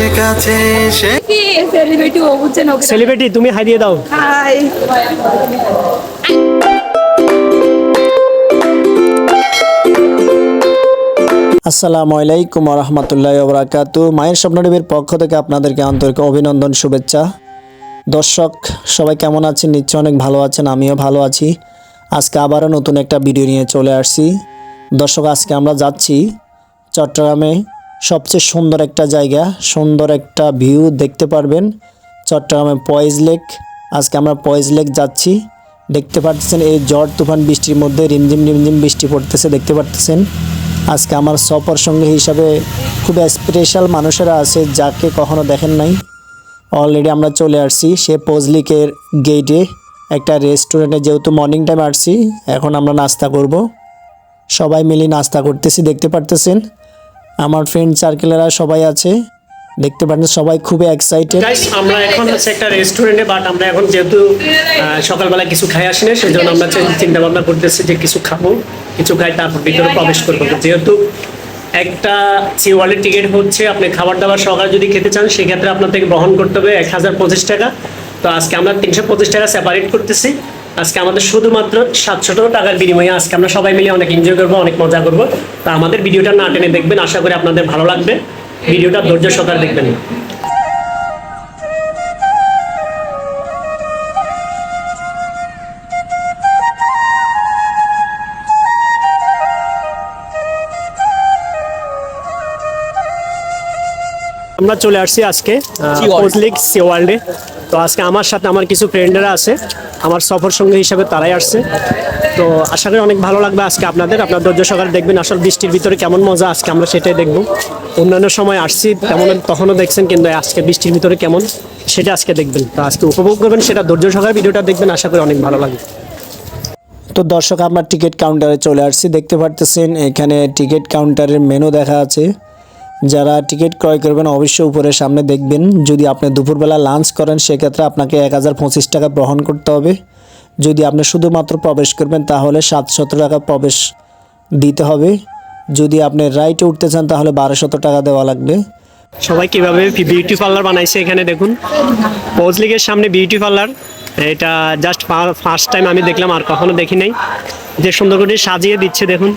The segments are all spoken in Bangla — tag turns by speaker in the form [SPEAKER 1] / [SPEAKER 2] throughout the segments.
[SPEAKER 1] এসে কাছে এসে
[SPEAKER 2] কি সেলিব্রিটি ও বুঝছেন ওকে।
[SPEAKER 3] সেলিব্রিটি তুমি হাই দিয়ে দাও।
[SPEAKER 2] হাই
[SPEAKER 4] আসসালামু আলাইকুম রহমতুল্লাহ বরাকাত। মায়ের স্বপ্ন টিভির পক্ষ থেকে আপনাদেরকে আন্তরিক অভিনন্দন শুভেচ্ছা। দর্শক সবাই কেমন আছেন? নিশ্চয় অনেক ভালো আছেন আমিও ভালো আছি। আজকে আবারও নতুন একটা ভিডিও নিয়ে চলে আসছি। দর্শক আজকে আমরা যাচ্ছি চট্টগ্রামে। সবচেয়ে সুন্দর একটা জায়গা, সুন্দর একটা ভিউ দেখতে পারবেন। চট্টগ্রামে পয়েজ লেক, আজকে আমরা পয়েজ লেক যাচ্ছি। দেখতে পাচ্ছেন এই ঝড় তুফান বৃষ্টির মধ্যে রিমঝিম রিমঝিম বৃষ্টি পড়তেছে, দেখতে পাচ্ছেন আজকে আমার সফর সঙ্গী হিসাবে খুব স্পেশাল মানুষেরা আছে, যাকে কখনো দেখেন নাই। অলরেডি আমরা চলে আসছি, সে পজলিকের গেটে একটা রেস্টুরেন্টে যেহেতু মর্নিং টাইম আসছি, এখন আমরা নাস্তা করব। সবাই মিলে নাস্তা করতেছি, দেখতে পারতেছেন। আমার ফ্রেন্ড সার্কেলেরা সবাই আছে। দেখতে পাচ্ছেন সবাই খুবই এক্সাইটেড
[SPEAKER 3] গাইস আমরা এখন হচ্ছে একটা রেস্টুরেন্টে বাট আমরা এখন যেহেতু সকালবেলা কিছু খাই আসি না সেই জন্য আমরা চিন্তা ভাবনা করতেছি যে কিছু খাব। কিছু খাই, তারপর ভিতরে প্রবেশ করব। যেহেতু একটা সি সিওয়ালের টিকিট হচ্ছে, আপনি খাবার দাবার সকালে যদি খেতে চান, সেক্ষেত্রে আপনার থেকে বহন করতে হবে এক হাজার পঁচিশ টাকা। তো আজকে আমরা তিনশো পঁচিশ টাকা সেপারেট করতেছি। আজকে আমাদের শুধুমাত্র সাতশো টাকার বিনিময়ে আজকে আমরা সবাই মিলে অনেক এনজয় করব অনেক মজা করব। তো আমাদের ভিডিওটা না টেনে দেখবেন আশা করি আপনাদের ভালো লাগবে। ভিডিওটা ধৈর্য সহকারে দেখবেন। আমরা চলে আসছি আজকে কোজলিক সি ওয়ার্ল্ডে তো আজকে আমার সাথে আমার কিছু ফ্রেন্ডরা আছে। আমার সফর সঙ্গী হিসাবে তারাই আসছে। তো আশা করি অনেক ভালো লাগবে আজকে আপনাদের। আপনার ধৈর্য সকালে দেখবেন আসল বৃষ্টির ভিতরে কেমন মজা, আজকে আমরা সেটাই দেখব। অন্যান্য সময় আসছি, তেমন তখনও দেখছেন, কিন্তু আজকে বৃষ্টির ভিতরে কেমন, সেটা আজকে দেখবেন। তো আজকে উপভোগ করবেন, সেটা ধৈর্য সহকারে ভিডিওটা দেখবেন, আশা করি অনেক ভালো লাগবে।
[SPEAKER 4] তো দর্শক, আমরা টিকিট কাউন্টারে চলে আসছি। দেখতে পারতেছেন, এখানে টিকিট কাউন্টারের মেনু দেখা আছে। যারা টিকিট ক্রয় করবেন, অবশ্যই উপরের সামনে দেখবেন। যদি আপনি দুপুরবেলা লাঞ্চ করেন, সেক্ষেত্রে আপনাকে এক হাজার পঁচিশ টাকা গ্রহণ করতে হবে। যদি আপনি শুধুমাত্র প্রবেশ করবেন, তাহলে সাতশত টাকা প্রবেশ দিতে হবে। যদি আপনি রাইটে উঠতে চান, তাহলে বারোশত টাকা দেওয়া লাগবে।
[SPEAKER 3] সবাই কীভাবে বিউটি পার্লার বানাইছে এখানে দেখুন। পৌজ সামনে বিউটি পার্লার এটা জাস্ট ফার্স্ট টাইম আমি দেখলাম, আর কখনো দেখি নাই। যে সুন্দর করে সাজিয়ে দিচ্ছে, দেখুন।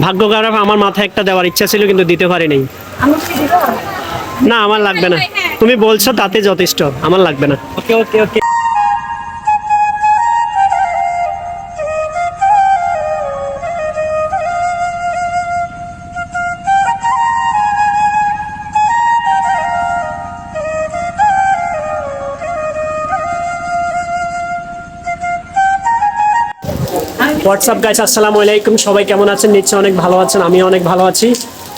[SPEAKER 3] ভাগ্য খারাপ আমার মাথায় একটা দেওয়ার ইচ্ছা ছিল কিন্তু দিতে পারিনি। নাই না আমার লাগবে না। তুমি বলছো তাতে যথেষ্ট আমার লাগবে না। ওকে ওকে ওকে হোয়াটসঅ্যাপ গাইস আসসালামু আলাইকুম। সবাই কেমন আছেন? নিচ্ছে অনেক ভালো আছেন আমি অনেক ভালো আছি।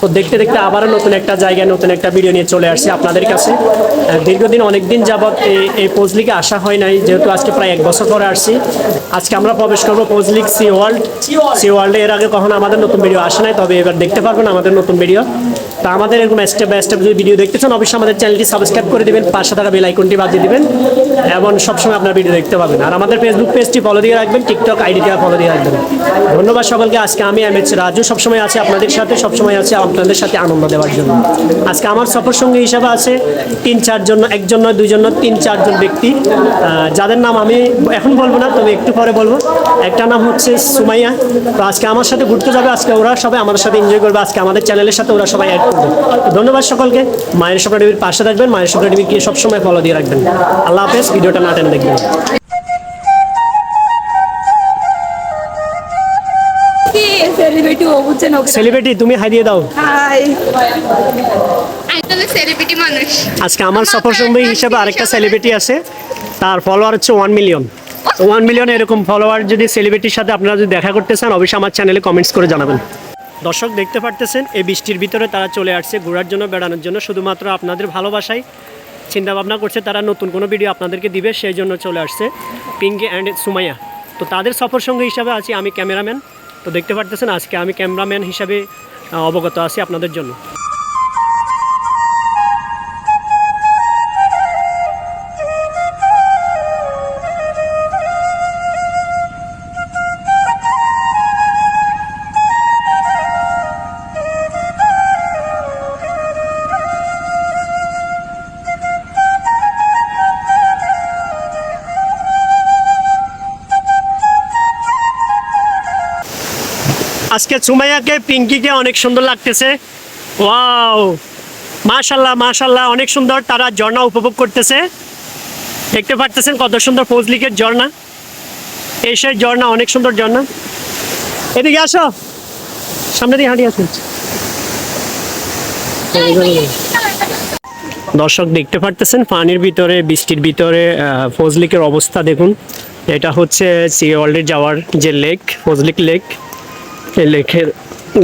[SPEAKER 3] তো দেখতে দেখতে আবারও নতুন একটা জায়গায় নতুন একটা ভিডিও নিয়ে চলে আসছি আপনাদের কাছে। দীর্ঘদিন অনেকদিন যাবৎ এই পৌজলিকে আসা হয় নাই, যেহেতু আজকে প্রায় এক বছর পরে আসছি। আজকে আমরা প্রবেশ করব পোজলিক সি ওয়ার্ল্ড সি ওয়ার্ল্ডে এর আগে কখনো আমাদের নতুন ভিডিও আসে নাই, তবে এবার দেখতে পারবেন আমাদের নতুন ভিডিও তা আমাদের এরকম স্টেপ বাই স্টেপ যদি ভিডিও দেখতে চান, অবশ্যই আমাদের চ্যানেলটি সাবস্ক্রাইব করে দিবেন, পাশে থাকা বেল আইকনটি বাজিয়ে দিবেন, এবং সবসময় আপনার ভিডিও দেখতে পাবেন। আর আমাদের ফেসবুক পেজটি ফলো দিয়ে রাখবেন টিকটক আইডিটা ফলো দিয়ে রাখবেন। ধন্যবাদ সকলকে, আজকে আমি এম এইচ রাজু সবসময় আছে আপনাদের সাথে, সবসময় আছে আপনাদের সাথে আনন্দ দেওয়ার জন্য। আজকে আমার সফর সঙ্গী হিসাবে আছে তিন চারজন, একজন নয়, দুইজন নয়, তিন চারজন ব্যক্তি। যাদের নাম আমি এখন বলব না, তবে একটু পরে বলব। একটা নাম হচ্ছে সুমাইয়া। তো আজকে আমার সাথে ঘুরতে যাবে, আজকে ওরা সবাই আমাদের সাথে এনজয় করবে, আজকে আমাদের চ্যানেলের সাথে ওরা সবাই অ্যাড ধন্যবাদ সকলকে। মায়ের স্বপ্ন টিভির পাশে থাকবেন মায়ের স্বপ্ন টিভিকে সবসময় ফলো দিয়ে রাখবেন। আল্লাহ হাফেজ ভিডিওটা না টেনে দেখবেন।
[SPEAKER 2] সেলিব্রিটি ও বুঝছেন
[SPEAKER 3] সেলিব্রিটি তুমি হাই দিয়ে দাও
[SPEAKER 2] হাই
[SPEAKER 5] সেলিব্রিটি মানুষ।
[SPEAKER 3] আজকে আমার সফর সঙ্গী হিসেবে আরেকটা সেলিব্রিটি আছে। তার ফলোয়ার হচ্ছে ওয়ান মিলিয়ন ওয়ান মিলিয়ন এরকম ফলোয়ার যদি সেলিব্রিটির সাথে আপনারা যদি দেখা করতে চান অবশ্যই আমার চ্যানেলে কমেন্টস করে জানাবেন। দর্শক দেখতে পারতেছেন, এই বৃষ্টির ভিতরে তারা চলে আসছে ঘোরার জন্য, বেড়ানোর জন্য। শুধুমাত্র আপনাদের ভালোবাসায় চিন্তাভাবনা করছে, তারা নতুন কোনো ভিডিও আপনাদেরকে দিবে, সেই জন্য চলে আসছে পিঙ্কি অ্যান্ড সুমাইয়া। তো তাদের সফর সঙ্গী হিসাবে আছি আমি ক্যামেরাম্যান। তো দেখতে পারতেছেন, আজকে আমি ক্যামেরাম্যান হিসাবে অবগত আছি আপনাদের জন্য। আজকে সুমাইয়াকে পিঙ্কিকে অনেক সুন্দর লাগতেছে। ওয়াও! মাশাল্লাহ মাশাল্লাহ, অনেক সুন্দর তারা ঝর্ণা উপভোগ করতেছে। দেখতে পারতেছেন কত সুন্দর ফজলিকের ঝর্ণা। এই সেই ঝর্ণা, অনেক সুন্দর ঝর্ণা। এদিকে আসো। সামনে দিয়ে হাঁটি আসুন দর্শক, দেখতে পারতেছেন পানির ভিতরে, বৃষ্টির ভিতরে ফজলিকের অবস্থা দেখুন। এটা হচ্ছে সি ওয়ার্ল্ডে যাওয়ার যে লেক ফজলিক লেক। এই লেকের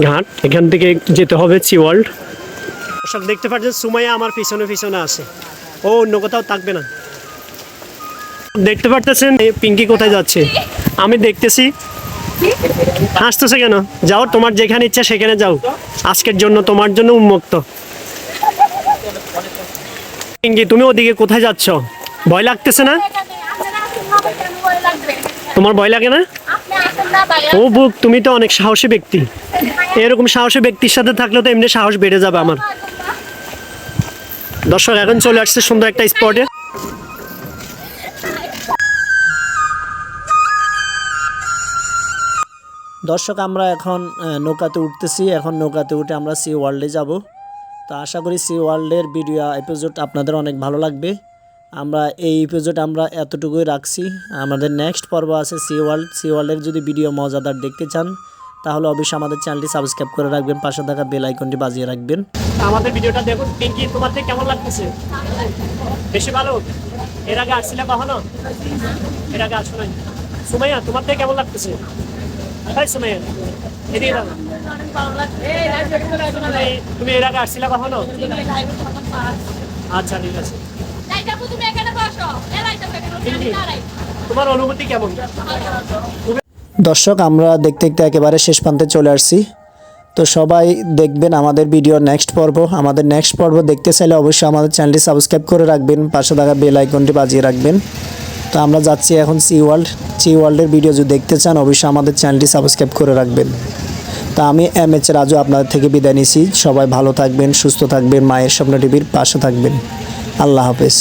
[SPEAKER 3] ঘাট। এখান থেকে যেতে হবে সি ওয়ার্ল্ড। দর্শক, দেখতে পাচ্ছেন, সুমাইয়া আমার পিছনে পিছনে আসে ও অন্য কোথাও থাকবে না। দেখতে পারতেছেন পিঙ্কি কোথায় যাচ্ছে? আমি দেখতেছি। হাসতেছে কেন? যাও, তোমার যেখানে ইচ্ছা সেখানে যাও। আজকের জন্য তোমার জন্য উন্মুক্ত। পিঙ্কি, তুমি ওদিকে কোথায় যাচ্ছ? ভয় লাগতেছে না? তোমার ভয় লাগে না? ও বুক তুমি তো অনেক সাহসী ব্যক্তি। এরকম সাহসী ব্যক্তির সাথে থাকলে তো এমনি সাহস বেড়ে যাবে আমার। দর্শক এখন চলে আসছে সুন্দর একটা স্পটে
[SPEAKER 4] দর্শক আমরা এখন নৌকাতে উঠতেছি। এখন নৌকাতে উঠে আমরা সি ওয়ার্ল্ডে যাব। তো আশা করি সি ওয়ার্ল্ডের ভিডিও এপিসোড আপনাদের অনেক ভালো লাগবে। আমরা এই এপিসোড আমরা এতটুকুই রাখছি। আমাদের নেক্সট পর্ব আছে সি ওয়ার্ল্ড সি ওয়ার্ল্ডের যদি ভিডিও মজাদার দেখতে চান, তাহলে অবশ্যই আমাদের চ্যানেলটি সাবস্ক্রাইব করে রাখবেন, পাশে থাকা বেল আইকনটি বাজিয়ে রাখবেন।
[SPEAKER 3] আমাদের ভিডিওটা দেখুন, পিঙ্কি থেকে কেমন লাগতেছে? বেশি ভালো? এর আগে আসছিলে কখনো? এর আগে আসো নাই। সুমাইয়া, তোমার থেকে কেমন লাগতেছে? তাই সুমাইয়া, এদিকে। তুমি- এর আগে আসছিলে কখনো? আচ্ছা ঠিক আছে। তোমার অনুভূতি কেমন?
[SPEAKER 4] দর্শক আমরা দেখতে দেখতে একেবারে শেষ প্রান্তে চলে আসছি। তো সবাই দেখবেন আমাদের ভিডিও নেক্সট পর্ব। আমাদের নেক্সট পর্ব দেখতে চাইলে অবশ্যই আমাদের চ্যানেলটি সাবস্ক্রাইব করে রাখবেন পাশে থাকা বেল আইকনটি বাজিয়ে রাখবেন। তো আমরা যাচ্ছি এখন সি ওয়ার্ল্ড সি ওয়ার্ল্ডের ভিডিও যদি দেখতে চান অবশ্যই আমাদের চ্যানেলটি সাবস্ক্রাইব করে রাখবেন। তা আমি এম এইচ রাজু আপনাদের থেকে বিদায় নিছি। সবাই ভালো থাকবেন সুস্থ থাকবেন মায়ের স্বপ্ন টিভির পাশে থাকবেন। আল্লাহ হাফেজ।